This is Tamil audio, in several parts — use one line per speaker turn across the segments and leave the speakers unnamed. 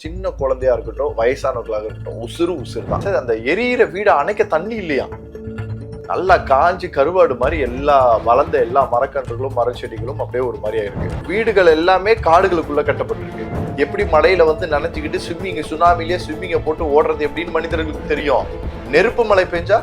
சின்ன குழந்தையா இருக்கட்டும் வயசானவர்களாக இருக்கட்டும் உசுறு உசுறு தான் சரி, அந்த எரியிற வீடை அணைக்க தண்ணி இல்லையா? நல்லா காஞ்சி கருவாடு மாதிரி எல்லா வளர்ந்த எல்லா மரக்கன்றுகளும் மரச்செடிகளும் அப்படியே ஒரு மாதிரி ஆயிருக்கு. வீடுகள் எல்லாமே காடுகளுக்குள்ள கட்டப்பட்டிருக்கு. எப்படி மலையில வந்து நினைச்சுக்கிட்டு ஸ்விம்மிங் சுனாமிலேயே ஸ்விம்மிங்கை போட்டு ஓடுறது எப்படின்னு மனிதர்களுக்கு தெரியும். நெருப்பு மழை பெஞ்சா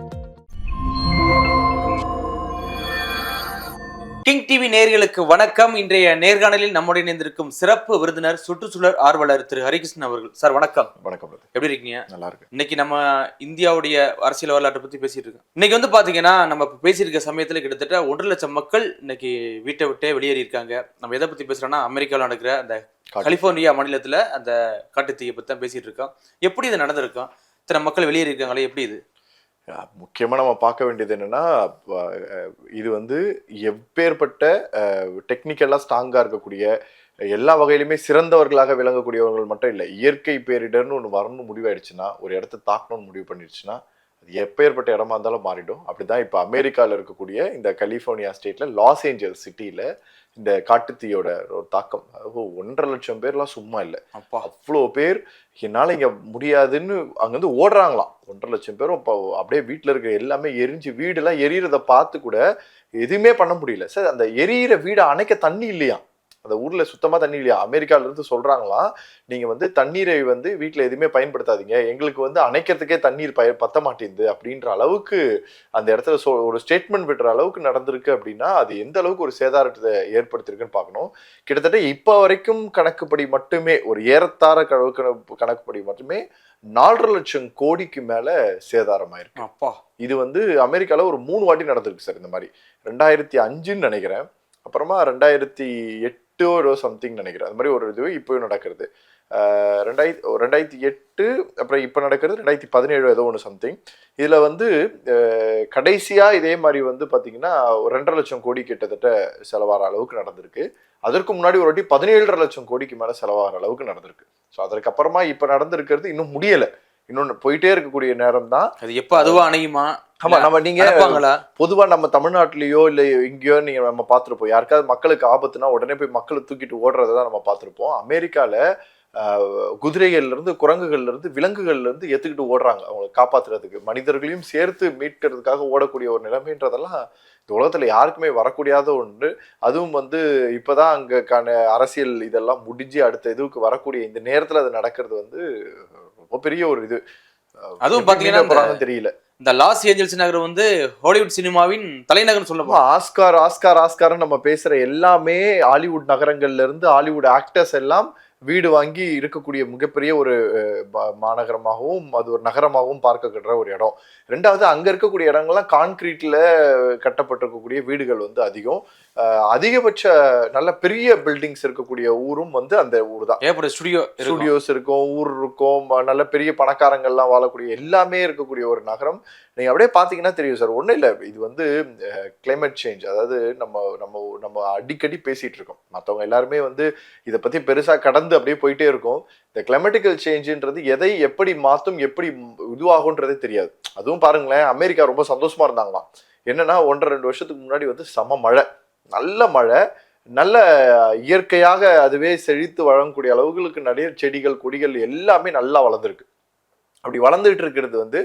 கிங் டிவி நேயர்களுக்கு வணக்கம். இன்றைய நேர்காணலில் நம்முடைய இணைந்திருக்கும் சிறப்பு விருந்தினர் சுற்றுச்சூழல் ஆர்வலர் திரு ஹரிகிருஷ்ணன் அவர்கள். சார் வணக்கம்.
வணக்கம்.
எப்படி இருக்கீங்க?
நல்லா இருக்கு
இன்னைக்கு நம்ம இந்தியாவுடைய அரசியல் வரலாற்றை பத்தி பேசிட்டு இருக்கோம். இன்னைக்கு வந்து பாத்தீங்கன்னா நம்ம பேசியிருக்க சமயத்துல கிட்டத்தட்ட ஒன்றரை லட்சம் மக்கள் இன்னைக்கு வீட்டை விட்டே வெளியேறி இருக்காங்க. நம்ம எதை பத்தி பேசுறோம்னா அமெரிக்காவில் நடக்கிற அந்த. கலிபோர்னியா மாநிலத்துல அந்த காட்டுத்தீயை பத்தி தான் பேசிட்டு இருக்கோம். எப்படி இது நடந்திருக்கும்? இத்தனை மக்கள் வெளியேறி இருக்காங்களே எப்படி இது?
முக்கியமாக நம்ம பார்க்க வேண்டியது என்னென்னா இது வந்து எப்பேற்பட்ட டெக்னிக்கலாக ஸ்ட்ராங்காக இருக்கக்கூடிய எல்லா வகையிலுமே சிறந்தவர்களாக விளங்கக்கூடியவர்கள் மட்டும் இல்லை இயற்கை பேரிடர்னு ஒன்று வரணும்னு முடிவாயிடுச்சுன்னா ஒரு இடத்த தாக்கணும்னு முடிவு பண்ணிடுச்சுன்னா அது எப்பேற்பட்ட இடமா இருந்தாலும் மாறிடும். அப்படிதான் இப்போ அமெரிக்காவில் இருக்கக்கூடிய இந்த கலிஃபோர்னியா ஸ்டேட்டில் லாஸ் ஏஞ்சல்ஸ் சிட்டியில் இந்த காட்டுத்தீயோட ஒரு தாக்கம். ஓ, ஒன்றரை லட்சம் பேர்லாம் சும்மா இல்லை.
அப்பா.
அவ்வளோ பேர் என்னால் இங்கே முடியாதுன்னு அங்கேருந்து ஓடுறாங்களாம். ஒன்றரை லட்சம் பேரும் இப்போ அப்படியே வீட்டில் இருக்கிற எல்லாமே எரிஞ்சு வீடெல்லாம் எரியறத பார்த்து கூட எதுவுமே பண்ண முடியல. சார் அந்த எரியிற வீடை அணைக்க தண்ணி இல்லையா அந்த ஊர்ல சுத்தமா தண்ணி இல்லையா? அமெரிக்கால இருந்து சொல்றாங்களாம் நீங்க வந்து தண்ணீரை வந்து வீட்ல எதுவுமே பயன்படுத்தாதீங்க. எங்களுக்கு வந்து அணைக்கிறதுக்கே தண்ணீர் பய பத்த மாட்டேங்குது. அப்படின்ற அளவுக்கு அந்த இடத்துல சொ ஒரு ஸ்டேட்மெண்ட் விடுற அளவுக்கு நடந்திருக்கு அப்படின்னா அது எந்த அளவுக்கு ஒரு சேதாரத்தை ஏற்படுத்திருக்குன்னு பார்க்கணும். கிட்டத்தட்ட இப்போ வரைக்கும் கணக்குப்படி மட்டுமே ஒரு ஏறத்தாழ கணக்கு கணக்குப்படி மட்டுமே நாலரை லட்சம் கோடிக்கு மேல சேதாரமாயிருக்கு.
அப்பா.
இது வந்து அமெரிக்கால ஒரு மூணு வாட்டி நடந்திருக்கு சார் இந்த மாதிரி. ரெண்டாயிரத்தி அஞ்சுன்னு நினைக்கிறேன். அப்புறமா ரெண்டாயிரத்தி எட்டு ஒரு சம்திங் நினைக்கிறேன். அது மாதிரி ஒரு இது இப்போயும் நடக்கிறது. ரெண்டாயிரத்தி ரெண்டாயிரத்தி எட்டு அப்புறம் இப்போ நடக்கிறது ரெண்டாயிரத்தி பதினேழு ஏதோ ஒன்று சம்திங் இதில் வந்து கடைசியாக இதே மாதிரி வந்து பார்த்திங்கன்னா ஒரு ரெண்டரை லட்சம் கோடி கிட்டத்தட்ட செலவாகிற அளவுக்கு நடந்திருக்கு. அதற்கு முன்னாடி ஒரு வாட்டி பதினேழரை லட்சம் கோடிக்கு மேலே செலவாகிற அளவுக்கு நடந்திருக்கு. ஸோ அதற்கப்புறமா இப்போ நடந்திருக்கிறது இன்னும் முடியலை. இன்னொன்று போயிட்டே இருக்கக்கூடிய நேரம் தான்
அது எப்போ அதுவாக அணையுமா?
ஆமா நம்ம நீங்க பொதுவா நம்ம தமிழ்நாட்டிலயோ இல்ல எங்கேயோ நீங்க நம்ம பார்த்திருப்போம். யாருக்காவது மக்களுக்கு ஆபத்துனா உடனே போய் மக்களை தூக்கிட்டு ஓடுறதை தான் நம்ம பார்த்திருப்போம். அமெரிக்கால குதிரைகள்ல இருந்து குரங்குகள்ல இருந்து விலங்குகள்ல இருந்து எத்துக்கிட்டு ஓடுறாங்க. அவங்களை காப்பாத்துறதுக்கு. மனிதர்களையும் சேர்த்து மீட்கிறதுக்காக ஓடக்கூடிய ஒரு நிலைமைன்றதெல்லாம் இந்த உலகத்துல யாருக்குமே வரக்கூடியாத ஒன்று. அதுவும் வந்து இப்பதான் அங்கக்கான அரசியல் இதெல்லாம் முடிஞ்சு அடுத்த இதுவுக்கு வரக்கூடிய இந்த நேரத்துல அது நடக்கிறது வந்து ரொம்ப பெரிய ஒரு இது.
அதுவும் பாத்தீங்கன்னா
தெரியல.
இந்த லாஸ் ஏஞ்சல்ஸ் நகர் வந்து ஹாலிவுட் சினிமாவின் தலைநகர்னு
ஆமா,
சொல்லலாம்
ஆஸ்கார் ஆஸ்கார் ஆஸ்கார்னு நம்ம பேசுற எல்லாமே ஹாலிவுட் நகரங்கள்ல இருந்து ஹாலிவுட் ஆக்டர்ஸ் எல்லாம் வீடு வாங்கி இருக்கக்கூடிய மிகப்பெரிய ஒரு மாநகரமாகவும் அது ஒரு நகரமாகவும் பார்க்கப்படுற ஒரு இடம். ரெண்டாவது அங்க இருக்கக்கூடிய இடங்கள்லாம் கான்கிரீட்ல கட்டப்பட்டிருக்கக்கூடிய வீடுகள் வந்து அதிகம். அதிகபட்ச நல்ல பெரிய பில்டிங்ஸ் இருக்கக்கூடிய ஊரும் வந்து அந்த ஊர் தான்.
ஏற்பட ஸ்டுடியோ
ஸ்டுடியோஸ் இருக்கும்? ஊர் இருக்கும் நல்ல பெரிய பணக்காரங்கள்லாம் வாழக்கூடிய எல்லாமே இருக்கக்கூடிய ஒரு நகரம். நீங்க அப்படியே பாத்தீங்கன்னா தெரியும் சார். ஒண்ணும் இல்லை. இது வந்து கிளைமேட் சேஞ்ச் அதாவது நம்ம நம்ம நம்ம அடிக்கடி பேசிட்டு இருக்கோம். மற்றவங்க எல்லாருமே வந்து இதை பத்தி பெருசா கடந்து அப்படியே போயிட்டே இருக்கும். இந்த கிளைமேட்டிக்கல் சேஞ்சுன்றது எதை எப்படி மாத்தும் எப்படி இதுவாகுன்றதே தெரியாது. அதுவும் பாருங்களேன் அமெரிக்கா ரொம்ப சந்தோஷமா இருந்தாங்களாம். என்னன்னா ஒன்றரை ரெண்டு வருஷத்துக்கு முன்னாடி வந்து செம மழை. நல்ல மழை. நல்ல இயற்கையாக அதுவே செழித்து வழங்கக்கூடிய அளவுகளுக்கு நிறைய செடிகள் கொடிகள் எல்லாமே நல்லா வளர்ந்துருக்கு. அப்படி வளர்ந்துட்டு இருக்கிறது வந்து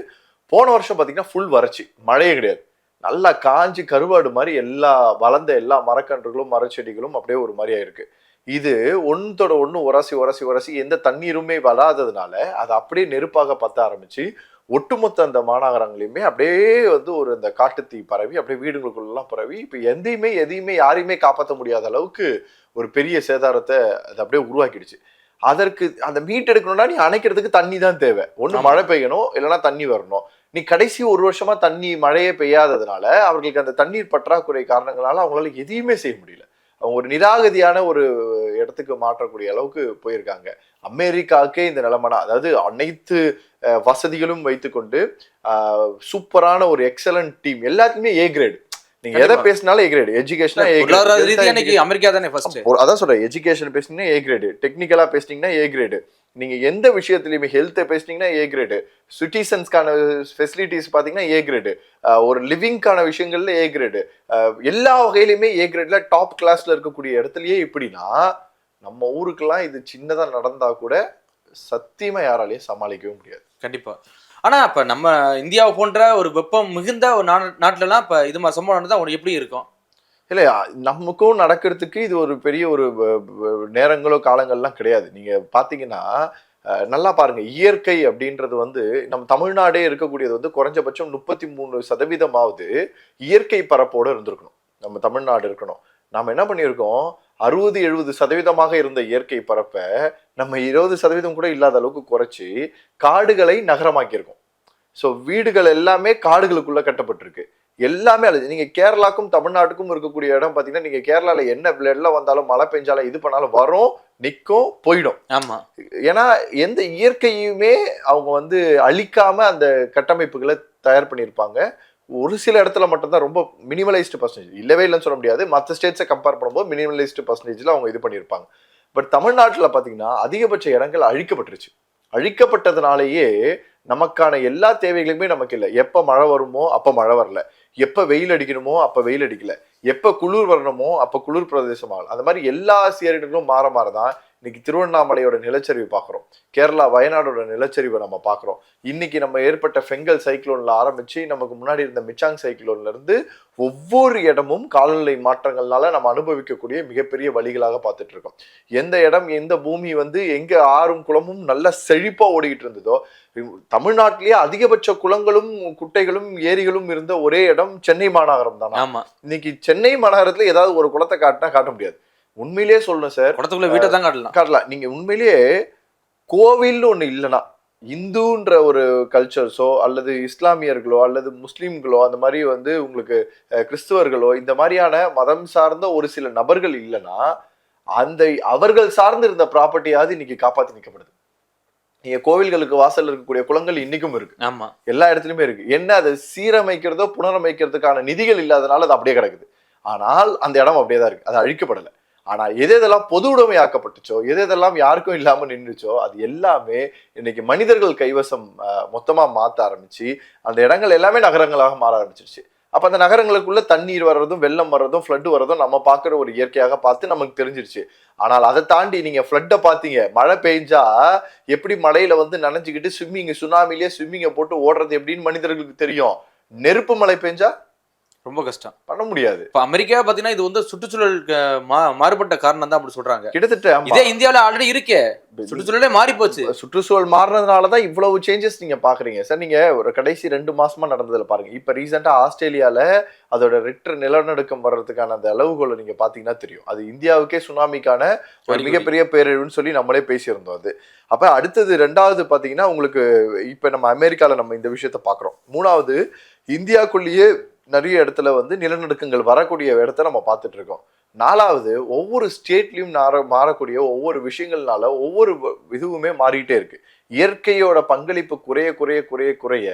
போன வருஷம் பார்த்தீங்கன்னா ஃபுல் வறட்சி. மழையே கிடையாது. நல்லா காஞ்சி கருவாடு மாதிரி எல்லா வளர்ந்த எல்லா மரக்கன்றுகளும் மரச்செடிகளும் அப்படியே ஒரு மாதிரி ஆயிருக்கு. இது ஒன்றோட ஒன்று உரசி உரசி உரசி எந்த தண்ணீருமே வளாததுனால அது அப்படியே நெருப்பாக பத்த ஆரம்பிச்சு ஒட்டுமொத்த அந்த மாநகரங்களையுமே அப்படியே வந்து ஒரு இந்த காட்டுத்தீ பரவி அப்படியே வீடுகளுக்குள்ளெல்லாம் பரவி இப்போ எந்தையுமே எதையுமே யாரையுமே காப்பாற்ற முடியாத அளவுக்கு ஒரு பெரிய சேதாரத்தை அது அப்படியே உருவாக்கிடுச்சு. அதற்கு அந்த மீட் எடுக்கணும்னா நீ அணைக்கிறதுக்கு தண்ணி தான் தேவை. ஒன்று. மழை பெய்யணும் இல்லைன்னா தண்ணி வரணும். நீ கடைசி ஒரு வருஷமா தண்ணி மழையே பெய்யாததுனால அவர்களுக்கு அந்த தண்ணீர் பற்றாக்குறை காரணங்களால அவங்களால எதையுமே செய்ய முடியல. அவங்க ஒரு நிராகதியான ஒரு இடத்துக்கு மாற்றக்கூடிய அளவுக்கு போயிருக்காங்க. அமெரிக்காவுக்கே இந்த நிலைமைனா அதாவது அனைத்து வசதிகளும் வைத்துக்கொண்டு சூப்பரான ஒரு எக்ஸலண்ட் டீம். எல்லாத்துக்குமே ஏ கிரேட் நீங்க எதை. பேசினாலும் ஏ கிரேட் எஜுகேஷனா ஏ கிரேட்
அமெரிக்கா தானே ஃபர்ஸ்ட்
அதான் சொல்றேன். எஜுகேஷன் பேசுனீங்கன்னா ஏ கிரேடு டெக்னிக்கலா பேசுனீங்கன்னா ஏ கிரேடு நீங்கள் எந்த விஷயத்துலையுமே ஹெல்த்தை பேசுனீங்கன்னா ஏ கிரேடு சிட்டிசன்ஸ்க்கான ஃபெசிலிட்டிஸ் பார்த்தீங்கன்னா ஏ கிரேடு ஒரு லிவிங்க்கான விஷயங்கள்ல ஏ கிரேடு எல்லா வகையிலையுமே ஏ கிரேடில் டாப் கிளாஸில் இருக்கக்கூடிய இடத்துலையே இப்படின்னா நம்ம ஊருக்கெல்லாம் இது சின்னதாக நடந்தால் கூட சத்தியமாக யாராலையும் சமாளிக்கவே முடியாது.
கண்டிப்பாக ஆனால் இப்போ நம்ம இந்தியாவை போன்ற ஒரு வெப்பம் மிகுந்த ஒரு நா- இப்போ இது மாதிரி சம்பவம் நடந்தால் உனக்கு எப்படி இருக்கும்?
இல்லை நமக்கும் நடக்கிறதுக்கு இது ஒரு பெரிய ஒரு வ- நேரங்களோ காலங்கள்லாம் கிடையாது. நீங்க பாத்தீங்கன்னா நல்லா பாருங்க. இயற்கை அப்படின்றது வந்து நம்ம தமிழ்நாடே இருக்கக்கூடியது வந்து குறைஞ்சபட்சம் முப்பத்தி மூணு சதவீதமாவது இயற்கை பரப்போட இருந்திருக்கணும். நம்ம தமிழ்நாடு இருக்கணும். நாம என்ன பண்ணியிருக்கோம்? அறுபது எழுபது சதவீதமாக இருந்த இயற்கை பரப்பை நம்ம இருபது சதவீதம் கூட இல்லாத அளவுக்கு குறைச்சி காடுகளை நகரமாக்கியிருக்கோம். ஸோ வீடுகள் எல்லாமே காடுகளுக்குள்ள கட்டப்பட்டிருக்கு. எல்லாமே அழிஞ்சு நீங்க கேரளாக்கும் தமிழ்நாட்டுக்கும் இருக்கக்கூடிய இடம் பாத்தீங்கன்னா நீங்க கேரளால என்ன வெள்ளம் வந்தாலும் மழை பெஞ்சாலும் இது பண்ணாலும் வரும் நிற்கும் போயிடும்.
ஆமா.
ஏன்னா எந்த இயற்கையுமே அவங்க வந்து அழிக்காம அந்த கட்டமைப்புகளை தயார் பண்ணியிருப்பாங்க. ஒரு சில இடத்துல மட்டும்தான் ரொம்ப மினிமலைஸ்டு பர்சன்டேஜ் இல்லவே இல்லைன்னு சொல்ல முடியாது. மற்ற ஸ்டேட்ஸை கம்பேர் பண்ணும்போது மினிமலைஸ்டு பர்சன்டேஜில் அவங்க இது பண்ணியிருப்பாங்க. பட் தமிழ்நாட்டில் பார்த்தீங்கன்னா அதிகபட்ச இடங்கள் அழிக்கப்பட்டுருச்சு. அழிக்கப்பட்டதுனாலேயே நமக்கான எல்லா தேவைகளுமே நமக்கு இல்லை. எப்போ மழை வருமோ அப்போ மழை வரல. எப்போ வெயில் அடிக்கணுமோ அப்போ வெயில் அடிக்கல. எப்போ குளிர் வரணுமோ அப்போ குளிர் பிரதேசம் ஆகல அந்த மாதிரி எல்லா சீரர்களும் மாற மாற தான் இன்னைக்கு திருவண்ணாமலையோட நிலச்சரிவு பார்க்குறோம். கேரளா வயநாடோட நிலச்சரிவை நம்ம பார்க்குறோம். இன்னைக்கு நம்ம ஏற்பட்ட ஃபெங்கல் சைக்ளோன்ல ஆரம்பிச்சு நமக்கு முன்னாடி இருந்த மிச்சாங் சைக்ளோன்ல இருந்து ஒவ்வொரு இடமும் காலநிலை மாற்றங்கள்னால நம்ம அனுபவிக்கக்கூடிய மிகப்பெரிய வழிகளாக பார்த்துட்டு இருக்கோம். எந்த இடம் எந்த பூமி வந்து எங்க ஆறும் குளமும் நல்ல செழிப்பா ஓடிக்கிட்டு இருந்ததோ தமிழ்நாட்டிலேயே அதிகபட்ச குளங்களும் குட்டைகளும் ஏரிகளும் இருந்த ஒரே இடம் சென்னை மாநகரம் தானா?
ஆமா.
இன்னைக்கு சென்னை மாநகரத்துல ஏதாவது ஒரு குளத்தை காட்டினா காட்ட முடியாது. உண்மையிலேயே சொல்லணும் சார்
குடத்துக்குள்ள வீட்டை தான் காட்டலாம்.
காட்டலாம். நீங்க உண்மையிலேயே கோவில்னு ஒண்ணு இல்லைன்னா இந்துன்ற ஒரு கல்ச்சர்ஸோ அல்லது இஸ்லாமியர்களோ அல்லது முஸ்லீம்களோ அந்த மாதிரி வந்து உங்களுக்கு கிறிஸ்துவர்களோ இந்த மாதிரியான மதம் சார்ந்த ஒரு சில நபர்கள் இல்லைன்னா அந்த அவர்கள் சார்ந்து இருந்த ப்ராப்பர்ட்டியாவது இன்னைக்கு காப்பாத்தி நிற்கப்படுது. நீங்க கோவில்களுக்கு வாசல்ல இருக்கக்கூடிய குளங்கள் இன்னைக்கும் இருக்கு.
ஆமா.
எல்லா இடத்துலயுமே இருக்கு. என்ன அதை சீரமைக்கிறதோ புனரமைக்கிறதுக்கான நிதிகள் இல்லாதனால அது அப்படியே கிடக்குது. ஆனால் அந்த இடம் அப்படியே தான் இருக்கு. அது அழிக்கப்படலை. ஆனால் எது எதெல்லாம் பொது உடைமை ஆக்கப்பட்டுச்சோ எது எதெல்லாம் யாருக்கும் இல்லாமல் நின்றுச்சோ அது எல்லாமே இன்னைக்கு மனிதர்கள் கைவசம் மொத்தமாக மாற்ற ஆரம்பிச்சு அந்த இடங்கள் எல்லாமே நகரங்களாக மாற ஆரம்பிச்சிருச்சு. அப்போ அந்த நகரங்களுக்குள்ள தண்ணீர் வர்றதும் வெள்ளம் வர்றதும் ஃப்ளட் வர்றதும் நம்ம பார்க்குற ஒரு இயற்கையாக பார்த்து நமக்கு தெரிஞ்சிருச்சு. ஆனால் அதை தாண்டி நீங்கள் ஃப்ளட்டை பார்த்தீங்க மழை பெஞ்சா எப்படி மலையில வந்து நனைஞ்சிக்கிட்டு ஸ்விம்மிங் சுனாமிலேயே ஸ்விம்மிங்கை போட்டு ஓடுறது எப்படின்னு மனிதர்களுக்கு தெரியும். நெருப்பு மழை பெஞ்சா
ரொம்ப கஷ்டம்.
பண்ண முடியாது.
இப்ப அமெரிக்கா பாத்தீங்கன்னா இது வந்து சுற்றுச்சூழலுக்கு மா- மாறுபட்ட காரணம் தான் அப்படி சொல்றாங்க.
கிட்டத்தட்ட.
இதே இந்தியாவுல ஆல்ரெடி இருக்கே. சுற்றுச்சூழலே மாறி போச்சு.
சுற்றுச்சூழல் மாறினதுனால தான் இவ்வளவு சேஞ்சஸ் நீங்க பாக்குறீங்க சார் நீங்க ஒரு கடைசி ரெண்டு மாசமா நடந்ததுல பாருங்க. இப்ப ரீசெண்டா ஆஸ்திரேலியால அதோட ரிக்டர் நிலநடுக்கம் வர்றதுக்கான அந்த அளவுகோலை நீங்க பாத்தீங்கன்னா தெரியும். அது இந்தியாவுக்கே சுனாமிக்கான ஒரு. மிகப்பெரிய பேரழிவுன்னு சொல்லி நம்மளே பேசியிருந்தோம் அது. அப்ப அடுத்தது ரெண்டாவது பாத்தீங்கன்னா உங்களுக்கு இப்ப நம்ம அமெரிக்கால நம்ம இந்த விஷயத்த பாக்குறோம் மூணாவது இந்தியாக்குள்ளேயே நிறைய இடத்துல வந்து நிலநடுக்கங்கள் வரக்கூடிய இடத்த நம்ம பார்த்துட்டு இருக்கோம் நாலாவது ஒவ்வொரு ஸ்டேட்லயும் மாற மாறக்கூடிய ஒவ்வொரு விஷயங்கள்னால ஒவ்வொரு இதுவுமே மாறிட்டே இருக்கு. இயற்கையோட பங்களிப்பு குறைய குறைய குறைய குறைய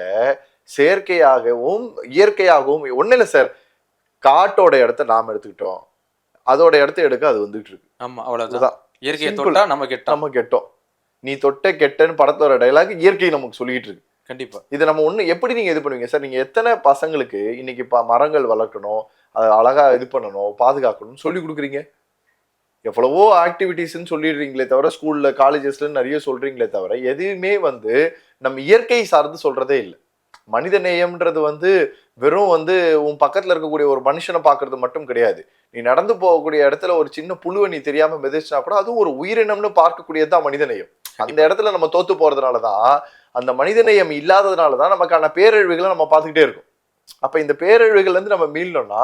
செயற்கையாகவும் இயற்கையாகவும் ஒன்றும் இல்லை சார். காட்டோட இடத்த நாம் எடுத்துக்கிட்டோம். அதோட இடத்த எடுக்க அது வந்துட்டு இருக்கு.
ஆமா அவ்வளவுதான். இயற்கையை நம்ம கெட்டோம்.
நம்ம கெட்டோம். நீ தொட்ட கெட்டன்னு படத்தோட டைலாக் இயற்கை நமக்கு சொல்லிட்டு இருக்கு.
கண்டிப்பா.
இதை நம்ம ஒண்ணு எப்படி நீங்க இது பண்ணுவீங்க? சார் நீங்க எத்தனை பசங்களுக்கு இன்னைக்கு மரங்கள் வளர்க்கணும் அதை அழகா இது பண்ணணும் பாதுகாக்கணும்னு சொல்லி கொடுக்குறீங்க? எவ்வளவோ ஆக்டிவிட்டீஸ்ன்னு சொல்லிடுறீங்களே தவிர ஸ்கூல்ல காலேஜஸ்ல நிறைய சொல்றீங்களே தவிர எதுவுமே வந்து நம்ம இயற்கை சார்ந்து சொல்றதே இல்லை. மனித நேயம்ன்றது வந்து வெறும் வந்து உன் பக்கத்துல இருக்கக்கூடிய ஒரு மனுஷனை பார்க்கிறது மட்டும் கிடையாது. நீ நடந்து போகக்கூடிய இடத்துல ஒரு சின்ன புழுவை நீ தெரியாம மிதிச்சினா கூட அதுவும் ஒரு உயிரினம்னு பார்க்கக்கூடியது தான் மனித நேயம். அந்த இடத்துல நம்ம தோத்து போறதுனால தான் அந்த மனிதநேயம் இல்லாததுனால தான் நமக்கான பேரழிவுகளை நம்ம பார்த்துக்கிட்டே இருக்கோம். அப்ப இந்த பேரழிவுகள்ல இருந்து நம்ம மீளணும்னா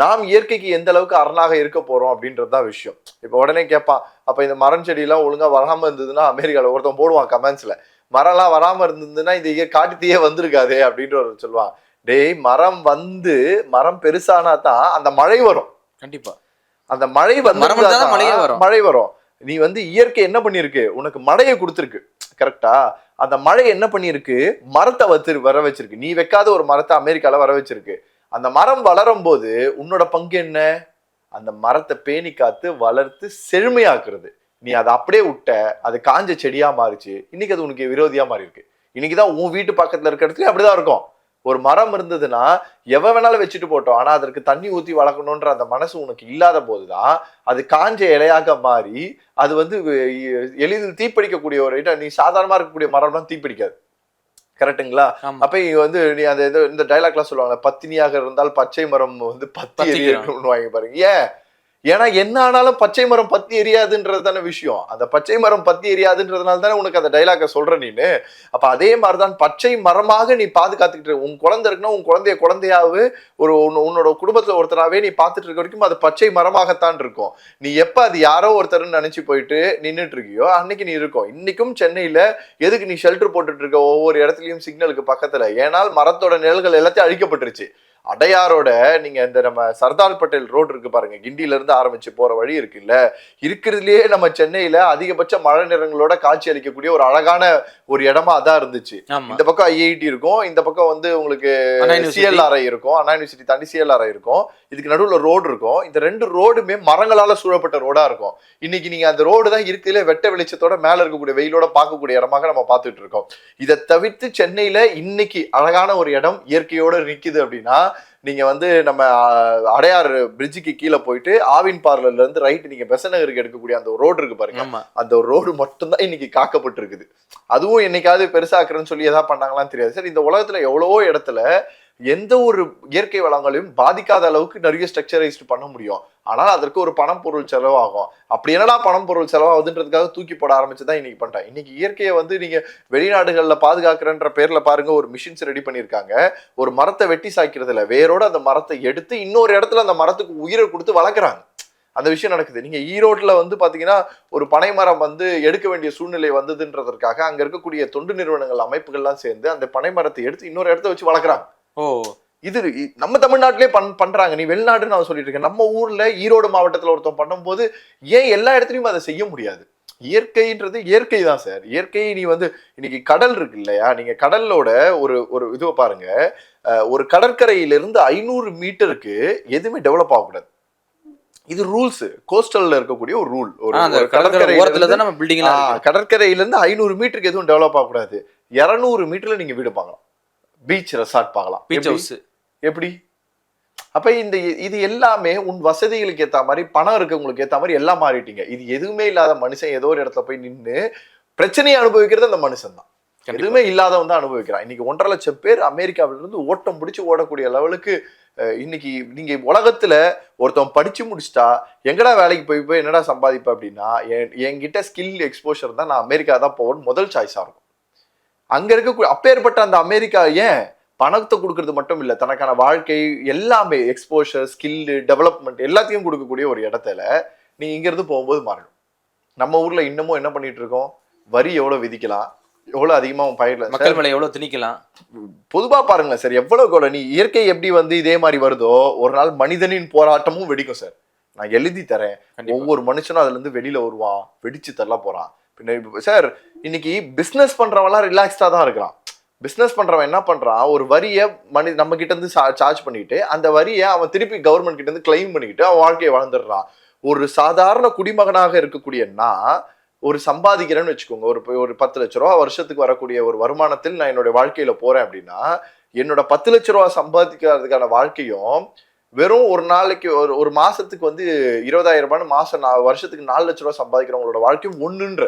நாம் இயற்கைக்கு எந்த அளவுக்கு அரணாக இருக்க போறோம் அப்படின்றது தான் விஷயம். இப்போ உடனே கேட்பான் அப்ப இந்த மரம் செடியெல்லாம் ஒழுங்கா வராம இருந்ததுன்னா அமெரிக்கால ஒருத்தன் போடுவான் கமெண்ட்ஸ்ல மரம்லாம் வராம இருந்ததுன்னா இந்த இய காட்டுத்தீயே வந்திருக்காதே அப்படின்ற ஒரு சொல்லுவான். டேய் மரம் வந்து மரம் பெருசானா தான் அந்த மழை வரும்.
கண்டிப்பா.
அந்த மழை வந்து
மழையே வரும்.
மழை வரும். நீ வந்து இயற்கை என்ன பண்ணிருக்கு உனக்கு மழையை கொடுத்துருக்கு. கரெக்டா அந்த மழை என்ன பண்ணியிருக்கு? மரத்தை வச்சு வர வச்சிருக்கு. நீ வைக்காத ஒரு மரத்தை அமெரிக்கால வர வச்சிருக்கு. அந்த மரம் வளரும் போது உன்னோட பங்கு என்ன? அந்த மரத்தை பேணி காத்து வளர்த்து செழுமையாக்குறது. நீ அதை அப்படியே விட்ட அது காஞ்ச செடியா மாறிச்சு. இன்னைக்கு அது உனக்கு விரோதியா மாறி இருக்கு இன்னைக்குதான் உன் வீட்டு பக்கத்துல இருக்கிற இடத்துல அப்படிதான் இருக்கும். ஒரு மரம் இருந்ததுன்னா எவ வேணாலும் வச்சுட்டு போட்டோம். ஆனா அதற்கு தண்ணி ஊத்தி வளர்க்கணுன்ற அந்த மனசு உனக்கு இல்லாத போதுதான். அது காஞ்ச இலையாக மாறி அது வந்து எளிதில் தீப்பிடிக்கக்கூடிய ஒரு இடம். நீ சாதாரணமா இருக்கக்கூடிய மரம்லாம் தீப்பிடிக்காது. கரெக்ட்டுங்களா?
ஆமா.
அப்ப இங்க வந்து நீ அந்த இந்த டைலாக்லாம் சொல்லுவாங்க பத்தினியாக இருந்தால் பச்சை மரம் வந்து பத்தி. எரியணும்னு வாங்கி பாருங்க. ஏன்? ஏன்னா என்ன ஆனாலும் பச்சை மரம் பத்தி எரியாதுன்றது தானே விஷயம். அந்த பச்சை மரம் பத்தி எரியாதுன்றதுனால தானே உனக்கு அந்த டைலாக சொல்ற நீனு. அப்ப அதே மாதிரிதான் பச்சை மரமாக நீ பாதுகாத்துக்கிட்டு உன் குழந்தை இருக்குன்னா உன் குழந்தைய குழந்தையாவே ஒரு உன்னோட குடும்பத்துல ஒருத்தராவே நீ பார்த்துட்டு இருக்க வரைக்கும் அது பச்சை மரமாகத்தான் இருக்கும். நீ எப்ப அது யாரோ ஒருத்தர்னு நினைச்சு போயிட்டு நின்றுட்டு இருக்கியோ அன்னைக்கு நீ இருக்கும். இன்னைக்கும் சென்னையில எதுக்கு நீ ஷெல்டர் போட்டுட்டு இருக்க? ஒவ்வொரு இடத்துலயும் சிக்னலுக்கு பக்கத்துல. ஏனால் மரத்தோட நிழல்கள் எல்லாத்தையும் அழிக்கப்பட்டுருச்சு. அடையாரோட நீங்க இந்த நம்ம சர்தார் பட்டேல் ரோடு இருக்கு பாருங்க. கிண்டியில இருந்து ஆரம்பிச்சு போற வழி இருக்குல்ல. இருக்கிறதுலயே நம்ம சென்னையில அதிகபட்ச மழை நிறங்களோட காட்சி அளிக்கக்கூடிய ஒரு அழகான ஒரு இடமா அதான் இருந்துச்சு. இந்த பக்கம் ஐஐடி இருக்கும். இந்த பக்கம் வந்து உங்களுக்கு. சிஎல்ஆர்ஐ இருக்கும். அண்ணா யூனிவர்சிட்டி தாண்டி சிஎல்ஆர்ஐ இருக்கும். இதுக்கு நடுவுல ரோடு இருக்கும். இந்த ரெண்டு ரோடுமே மரங்களால சூழப்பட்ட ரோடா இருக்கும். இன்னைக்கு நீங்க அந்த ரோடு தான் இருக்குதுல வெட்ட வெளிச்சத்தோட மேல இருக்கக்கூடிய வெயிலோட பார்க்கக்கூடிய இடமாக நம்ம பார்த்துட்டு இருக்கோம். இதை தவிர்த்து சென்னையில இன்னைக்கு அழகான ஒரு இடம் இயற்கையோட நிக்குது அப்படின்னா நீங்க வந்து நம்ம அடையார் பிரிட்ஜுக்கு கீழே போயிட்டு ஆவின் பார்லர்ல இருந்து ரைட் நீங்க பெசன் நகருக்கு எடுக்கக்கூடிய அந்த ரோடு இருக்கு பாருங்க. அந்த ரோடு மட்டும்தான் இன்னைக்கு காக்கப்பட்டிருக்குது. அதுவும் என்னைக்காவது பெருசாக்குறேன்னு சொல்லி எதாவது பண்ணாங்களான்னு தெரியாது. சார் இந்த உலகத்துல எவ்வளவோ இடத்துல எந்த ஒரு இயற்கை வளங்களையும் பாதிக்காத அளவுக்கு நிறைய ஸ்ட்ரக்சரைஸ்டு பண்ண முடியும். ஆனால் அதற்கு ஒரு பணம் பொருள் செலவாகும். அப்படி என்னடா பணம் பொருள் செலவாகுதுன்றதுக்காக தூக்கி போட ஆரம்பிச்சு தான் இன்னைக்கு பண்ணிட்டேன் இன்னைக்கு இயற்கையை வந்து நீங்க வெளிநாடுகளில் பாதுகாக்கிறன்ற பேர்ல பாருங்க ஒரு மிஷின்ஸ் ரெடி பண்ணியிருக்காங்க. ஒரு மரத்தை வெட்டி சாய்க்கிறது இல்ல வேரோட அந்த மரத்தை எடுத்து இன்னொரு இடத்துல அந்த மரத்துக்கு உயிரை கொடுத்து வளர்க்குறாங்க. அந்த விஷயம் நடக்குது. நீங்க ஈரோட்டில் வந்து பாத்தீங்கன்னா ஒரு பனை மரம் வந்து எடுக்க வேண்டிய சூழ்நிலை வந்ததுன்றதற்காக அங்க இருக்கக்கூடிய தொண்டு நிறுவனங்கள் அமைப்புகள்லாம் சேர்ந்து அந்த பனை மரத்தை எடுத்து இன்னொரு இடத்த வச்சு வளர்க்குறாங்க.
ஓ.
இது நம்ம தமிழ்நாட்டிலே பண் பண்றாங்க. நீ வெளிநாடுன்னு நான் சொல்லிட்டு இருக்கேன் நம்ம ஊர்ல ஈரோடு மாவட்டத்துல ஒருத்தன் பண்ணும்போது ஏன் எல்லா இடத்துலயும் அதை செய்ய முடியாது? இயற்கைன்றது இயற்கை தான் சார். இயற்கை நீ வந்து இன்னைக்கு கடல் இருக்கு இல்லையா? நீங்க கடலோட ஒரு ஒரு இதுவை பாருங்க. ஒரு கடற்கரையிலிருந்து ஐநூறு மீட்டருக்கு எதுவுமே டெவலப் ஆகக்கூடாது. இது ரூல்ஸ் கோஸ்டல்ல இருக்கக்கூடிய ஒரு ரூல் ஒரு
கடற்கரை ஓரத்துல தான் நம்ம பில்டிங்.
கடற்கரையில இருந்து ஐநூறு மீட்டருக்கு எதுவும் டெவலப் ஆகக்கூடாது. இருநூறு மீட்டர்ல நீங்க வீடு பார்க்கலாம். பீச் ரெசார்ட் பார்க்கலாம்.
பீச்
எப்படி?
ஹவுஸ்
எப்படி? அப்ப இந்த இது எல்லாமே உன் வசதிகளுக்கு ஏத்த மாதிரி பணம் இருக்கவங்களுக்கு ஏத்த மாதிரி எல்லாம் மாறிட்டீங்க. இது எதுவுமே இல்லாத மனுஷன் ஏதோ ஒரு இடத்துல போய் நின்னு பிரச்சனையை அனுபவிக்கிறது அந்த மனுஷன் தான். எதுவுமே இல்லாதவன் தான் அனுபவிக்கிறான். இன்னைக்கு ஒன்றரை லட்சம் பேர் அமெரிக்காவில இருந்து ஓட்டம் பிடிச்சு ஓடக்கூடிய லெவலுக்கு இன்னைக்கு நீங்க உலகத்துல ஒருத்தன் படிச்சு முடிச்சிட்டா எங்கடா வேலைக்கு போய் போய் என்னடா சம்பாதிப்ப அப்படின்னா என்- என்கிட்ட ஸ்கில் எக்ஸ்போஷர் தான் நான் அமெரிக்கா தான் போவேன் முதல் சாய்ஸா இருக்கும். அங்க இருக்க அப்பேற்பட்ட அந்த அமெரிக்கா ஏன் பணத்தை கொடுக்கறது மட்டும் இல்ல தனக்கான வாழ்க்கை எல்லாமே எக்ஸ்போஷர் ஸ்கில் டெவலப்மெண்ட் எல்லாத்தையும் கொடுக்கக்கூடிய ஒரு இடத்துல நீ இங்க இருந்து போகும்போது மாறணும். நம்ம ஊர்ல இன்னமும் என்ன பண்ணிட்டு இருக்கோம்? வரி எவ்வளவு விதிக்கலாம்? எவ்வளவு அதிகமா உன் பயிர்ல
மக்கள் மேல எவ்வளவு திணிக்கலாம்?
பொதுவா பாருங்களேன் சார் எவ்வளவு கூட நீ இயற்கை எப்படி வந்து இதே மாதிரி வருதோ ஒரு நாள் மனிதனின் போராட்டமும் வெடிக்கும் சார். நான் எழுதி தரேன். ஒவ்வொரு மனுஷனும் அதுல இருந்து வெளியில வருவான் வெடிச்சு தள்ள போறான். பின்ன சார் இன்னைக்கு பிஸ்னஸ் பண்றவன்லாம் ரிலாக்ஸ்டா தான் இருக்கிறான் பிஸ்னஸ் பண்றவன் என்ன பண்றான்? ஒரு வரியை மனி நம்ம கிட்ட இருந்து சார்ஜ் பண்ணிட்டு அந்த வரியை அவன் திருப்பி கவர்மெண்ட் கிட்ட இருந்து கிளைம் பண்ணிக்கிட்டு அவன் வாழ்க்கையை வாழ்ந்துடுறான். ஒரு சாதாரண குடிமகனாக இருக்கக்கூடிய நான் ஒரு சம்பாதிக்கிறேன்னு வச்சுக்கோங்க. ஒரு ஒரு பத்து லட்ச ரூபா வருஷத்துக்கு வரக்கூடிய ஒரு வருமானத்தில் நான் என்னுடைய வாழ்க்கையில போறேன் அப்படின்னா என்னோட பத்து லட்ச ரூபா சம்பாதிக்கிறதுக்கான வாழ்க்கையும் வெறும் ஒரு நாளைக்கு ஒரு ஒரு மாசத்துக்கு வந்து இருபதாயிரம் ரூபான்னு மாசம் நான் வருஷத்துக்கு நாலு லட்ச ரூபா சம்பாதிக்கிறவங்களோட வாழ்க்கையும் ஒண்ணுன்ற.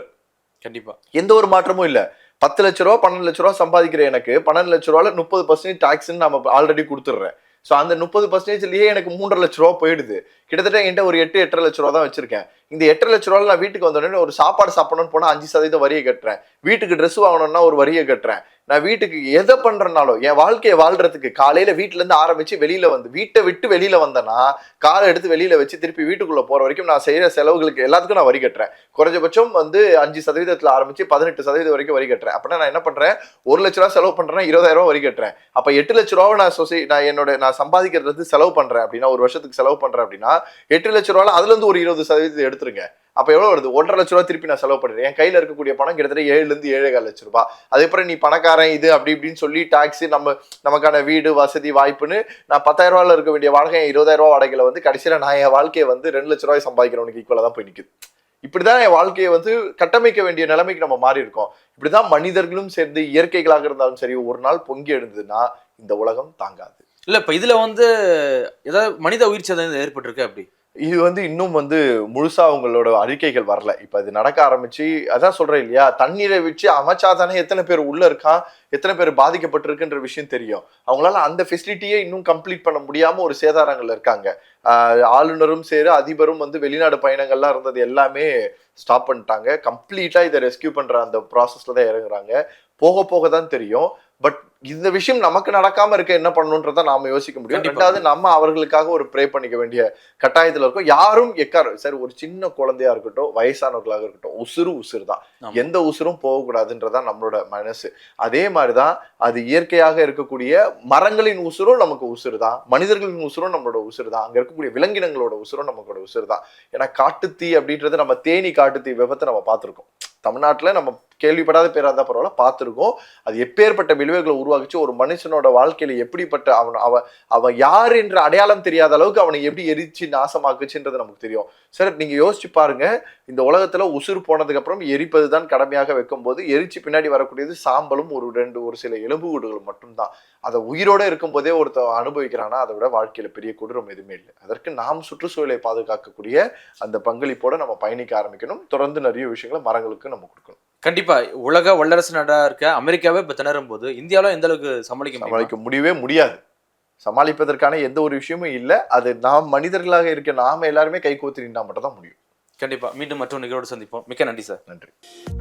கண்டிப்பா.
எந்த ஒரு மாற்றமும் இல்ல. பத்து லட்ச ரூபா பன்னெண்டு லட்ச ரூபா சம்பாதிக்கிற எனக்கு பன்னெண்டு லட்ச ரூபால முப்பது பர்சன்டேஜ் டாக்ஸ்ன்னு நம்ம ஆல்ரெடி கொடுத்துட்றேன். ஸோ அந்த முப்பது பர்சன்டேஜ்லயே எனக்கு மூன்றரை லட்ச ரூபா போயிடுது. கிட்டத்தட்ட என்கிட்ட ஒரு எட்டு எட்டரை லட்ச ரூபா தான் வச்சிருக்கேன். இந்த எட்டரை லட்ச ரூபாய் நான் வீட்டுக்கு வந்தோடனே ஒரு சாப்பாடு சாப்பிடணும்னு போனால் அஞ்சு சதவீதம் வரியை கட்டுறேன். வீட்டுக்கு ட்ரெஸ் வாங்கணும்னா ஒரு வரியை கட்டுறேன். நான் வீட்டுக்கு எதை பண்ணுறனாலும் என் வாழ்க்கையை வாழ்றதுக்கு காலையில் வீட்டிலேருந்து ஆரம்பித்து வெளியில் வந்து வீட்டை விட்டு வெளியில் வந்தேன்னா காலை எடுத்து வெளியில் வச்சு திருப்பி வீட்டுக்குள்ளே போகிற வரைக்கும் நான் செய்கிற செலவுகளுக்கு எல்லாத்துக்கும் நான் வரி கட்டுறேன். குறைஞ்சபட்சம் வந்து அஞ்சு சதவீதத்தில் ஆரம்பித்து பதினெட்டு சதவீதம் வரைக்கும் வரி கட்டுறேன். அப்படின்னா நான் என்ன பண்ணுறேன் ஒரு லட்ச ரூபா செலவு பண்ணுறேன்னா இருபதாயிரம் ரூபா வரி கட்டுறேன். அப்போ எட்டு லட்ச ரூபாவை நான் சொசை நான் என்னோட நான் சம்பாதிக்கிறது வந்து செலவு பண்ணுறேன் அப்படின்னா ஒரு வருஷத்துக்கு செலவு பண்ணுறேன் அப்படின்னா எட்டு லட்ச ரூபால அதுல இருந்து ஒரு இருபது சதவீதத்தை எடுத்துருங்க. அப்ப எவ்வளவு வருது? ஒன்றரை லட்ச ரூபா திருப்பி நான் செலவு பண்ணுறேன் என் கையில இருக்கக்கூடிய பணம் கிட்டத்தட்ட ஏழுல இருந்து ஏழு கால் லட்ச ரூபா. அதுக்கப்புறம் நீ பணக்காரன் இது அப்படி இப்படின்னு சொல்லி டாக்ஸு நம்ம நமக்கான வீடு வசதி வாய்ப்புன்னு நான் பத்தாயிரம் ரூபாயில் இருக்க வேண்டிய வாடகை என் இருபதாயிரம் ரூபா வாடகையில் வந்து கடைசியில நான் என் வாழ்க்கையை வந்து ரெண்டு லட்ச ரூபாய் சம்பாதிக்கிறவனுக்கு ஈக்குவலாக தான் போய் இப்படி இப்படிதான் என் வாழ்க்கையை வந்து கட்டமைக்க வேண்டிய நிலைமைக்கு நம்ம மாறி இருக்கோம். இப்படிதான் மனிதர்களும் சேர்ந்து இயற்கைகளாக இருந்தாலும் சரி ஒரு நாள் பொங்கி எழுந்ததுன்னா இந்த உலகம் தாங்காது.
இல்ல இப்ப இதுல வந்து ஏதாவது மனித உயிர் சேதம் ஏற்பட்டிருக்கு அப்படி
இது வந்து இன்னும் வந்து முழுசா அவங்களோட அறிக்கைகள் வரல. இப்ப இது நடக்க ஆரம்பிச்சு அதான் சொல்றேன் இல்லையா? தண்ணீரை வச்சு அமைச்சாதானே எத்தனை பேர் உள்ள இருக்கான் எத்தனை பேர் பாதிக்கப்பட்டிருக்குன்ற விஷயம் தெரியும். அவங்களால அந்த ஃபெசிலிட்டியே இன்னும் கம்ப்ளீட் பண்ண முடியாம ஒரு சேதாரங்கள் இருக்காங்க. ஆளுநரும் சரி அதிபரும் வந்து வெளிநாடு பயணங்கள்லாம் இருந்தது எல்லாமே ஸ்டாப் பண்ணிட்டாங்க. கம்ப்ளீட்டா இதை ரெஸ்கியூ பண்ற அந்த ப்ராசஸ்ல தான் இறங்குறாங்க. போக போக தான் தெரியும். பட் இந்த விஷயம் நமக்கு நடக்காம இருக்க என்ன பண்ணணுன்றத நாம யோசிக்க முடியும். ரெண்டாவது நம்ம அவர்களுக்காக ஒரு ப்ரே பண்ணிக்க வேண்டிய கட்டாயத்துல இருக்கும். யாரும் எக்காரும் சரி ஒரு சின்ன குழந்தையா இருக்கட்டும் வயசானவர்களாக இருக்கட்டும் உசுறு உசுறு தான். எந்த உசுரும் போகக்கூடாதுன்றதான் நம்மளோட மனசு. அதே மாதிரிதான் அது இயற்கையாக இருக்கக்கூடிய மரங்களின் உசுரும் நமக்கு உசுறு தான் மனிதர்களின் உசுரும் நம்மளோட உசுறு தான் அங்க இருக்கக்கூடிய விலங்கினங்களோட உசுரும் நமக்கோட உசுறு தான் ஏன்னா காட்டுத்தீ அப்படின்றது நம்ம தேனி காட்டுத்தீ விபத்தை நம்ம பார்த்திருக்கோம். தமிழ்நாட்டுல நம்ம கேள்விப்படாத பேராக இருந்தால் பரவாயில்ல பார்த்துருக்கோம். அது எப்பேற்பட்ட விளைவுகளை உருவாக்குச்சு ஒரு மனுஷனோட வாழ்க்கையில் எப்படிப்பட்ட அவன் அவன் அவன் யார் என்ற அடையாளம் தெரியாத அளவுக்கு அவனை எப்படி எரிச்சு நாசமாக்குச்சுன்றது நமக்கு தெரியும். சார் நீங்கள் யோசிச்சு பாருங்க. இந்த உலகத்தில் உசுறு போனதுக்கப்புறம் எரிப்பது தான் கடமையாக வைக்கும் போது எரிச்சு பின்னாடி வரக்கூடியது சாம்பலும் ஒரு ரெண்டு ஒரு சில எலும்புகூடுகள் மட்டும்தான். அதை உயிரோட இருக்கும்போதே ஒருத்தன் அனுபவிக்கிறானா அதை விட வாழ்க்கையில் பெரிய கொடூரம் எதுவுமே இல்லை. அதற்கு நாம் சுற்றுச்சூழலை பாதுகாக்கக்கூடிய அந்த பங்களிப்போடு நம்ம பயணிக்க ஆரம்பிக்கணும். தொடர்ந்து நிறைய விஷயங்களை மரங்களுக்கு நம்ம கொடுக்கணும்.
கண்டிப்பா உலக வல்லரசு நாடா இருக்க அமெரிக்காவே இப்ப திணறும் போது இந்தியாவில எந்த அளவுக்கு சமாளிக்க
சமாளிக்க முடியவே முடியாது. சமாளிப்பதற்கான எந்த ஒரு விஷயமும் இல்லை. அது நாம் மனிதர்களாக இருக்க நாம எல்லாருமே கை கோத்து நின்னா மட்டும் தான் முடியும்.
கண்டிப்பா. மீண்டும் மற்றொரு நிகழ்வோடு சந்திப்போம். மிக்க நன்றி சார்.
நன்றி.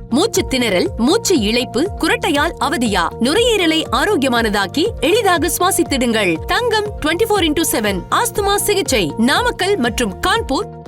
மூச்சு திணறல் மூச்சு இழைப்பு குரட்டையால் அவதியா? நுரையீரலை ஆரோக்கியமானதாக்கி எளிதாக சுவாசித்திடுங்கள். தங்கம் 24 இன்டூ செவன் ஆஸ்துமா சிகிச்சை. நாமக்கல் மற்றும் கான்பூர்